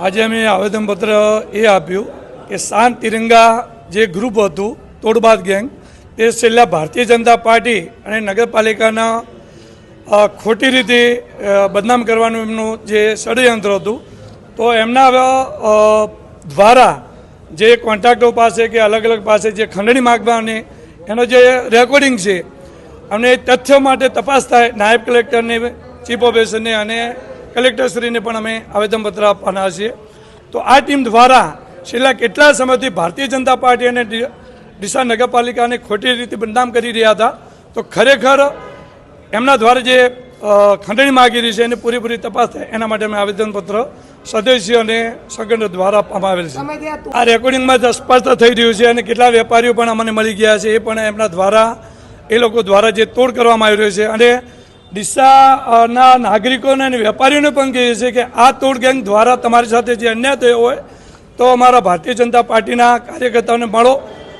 આજે અમે આવેદનપત્ર એ આપ્યું કે શાંત તિરંગા જે ગ્રુપ હતું, તોડબાદ ગેંગ, તે છેલ્લા ભારતીય જનતા પાર્ટી અને નગરપાલિકાના ખોટી રીતે બદનામ કરવાનું એમનું જે ષડયંત્ર હતું, તો એમના દ્વારા જે કોન્ટ્રાક્ટો પાસે કે અલગ અલગ પાસે જે ખંડણી માગવાની, એનો જે રેકોર્ડિંગ છે, અને તથ્યો માટે તપાસ થાય નાયબ કલેક્ટરને ચીફ ઓફિસરને અને કલેક્ટરશ્રીને પણ અમે આવેદનપત્ર આપવાના છીએ. તો આ ટીમ દ્વારા છેલ્લા કેટલા સમયથી ભારતીય જનતા પાર્ટી અને ડીસા નગરપાલિકાને ખોટી રીતે બદનામ કરી રહ્યા હતા. તો ખરેખર એમના દ્વારા જે ખંડણી માગી રહી છે એની પૂરેપૂરી તપાસ થાય એના માટે અમે આવેદનપત્ર સદસ્ય અને સંગઠન દ્વારા આપવામાં આવેલ છે. આ રેકોર્ડિંગમાં સ્પષ્ટ થઈ રહ્યું છે અને કેટલા વેપારીઓ પણ અમને મળી ગયા છે એ પણ એમના દ્વારા એ લોકો દ્વારા જે તોડ કરવામાં આવી રહ્યો છે. અને ડીસાના નાગરિકોને અને વેપારીઓને પણ કહીએ છીએ કે આ તોડ ગેંગ દ્વારા તમારી સાથે જે અન્યાય થયો હોય તો અમારા ભારતીય જનતા પાર્ટીના કાર્યકર્તાઓને મળો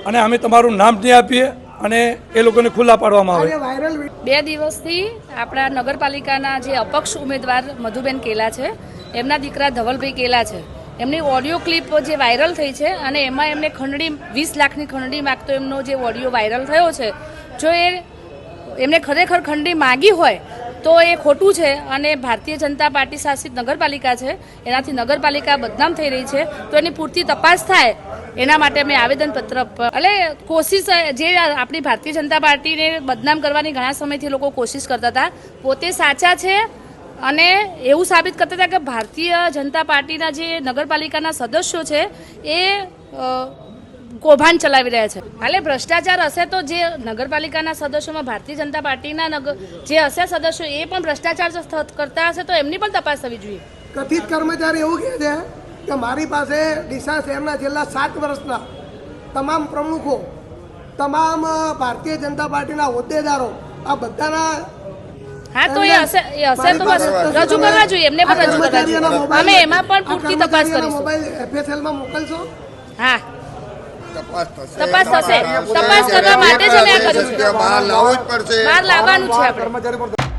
અને અમે તમારું નામ નહીં આપીએ અને એ લોકોને ખુલ્લા પાડવામાં આવે. બે દિવસથી આપણા નગરપાલિકાના જે અપક્ષ ઉમેદવાર મધુબેન કેલા છે એમના દીકરા ધવલભાઈ કેલા છે. એમની ઓડિયો ક્લિપ જે વાયરલ થઈ છે અને એમાં એમને ખંડણી વીસ લાખની ખંડણી માગતો એમનો જે ઓડિયો વાયરલ થયો છે જો એ એમને ખરેખર ખંડણી માગી હોય તો એ ખોટું છે અને ભારતીય જનતા પાર્ટી શાસિત નગરપાલિકા છે, એનાથી નગરપાલિકા બદનામ થઈ રહી છે, તો એની પૂરતી તપાસ થાય, એના માટે અમે આવેદનપત્ર એટલે કોશિશ જે આપણી ભારતીય જનતા પાર્ટીને બદનામ કરવાની ઘણા સમયથી લોકો કોશિશ કરતા હતા, પોતે સાચા છે અને એવું સાબિત કરતા હતા કે ભારતીય જનતા પાર્ટીના જે નગરપાલિકાના સદસ્યો છે, એ કૌભાંડ ચલાવી રહ્યા છે. એટલે ભ્રષ્ટાચાર હશે તો જે નગરપાલિકાના સદસ્યોમાં ભારતીય જનતા પાર્ટીના નગર જે હશે સદસ્યો એ પણ ભ્રષ્ટાચાર કરતા હશે તો એમની પણ તપાસ થવી જોઈએ. કથિત કર્મચારી એવું કહે છે કે મારી પાસે ડીસા શહેરના છેલ્લા સાત વર્ષના તમામ પ્રમુખો તમામ ભારતીય જનતા પાર્ટીના હોદ્દેદારો આ બધાના હા તો એ હશે એ હશે તો બસ રજૂ કરવા જોઈએ એમને પણ રજૂ કરવા જોઈએ. અમે એમાં પણ પૂરતી તપાસ કરીશું. મોબાઈલ એફએસએલમાં મોકલશો? હા. તપાસ થશે. તપાસ કરવા માટે જ અમે આ કર્યું છે. બહાર લાવવું જ પડશે. બહાર લાવવાનું છે આપણે.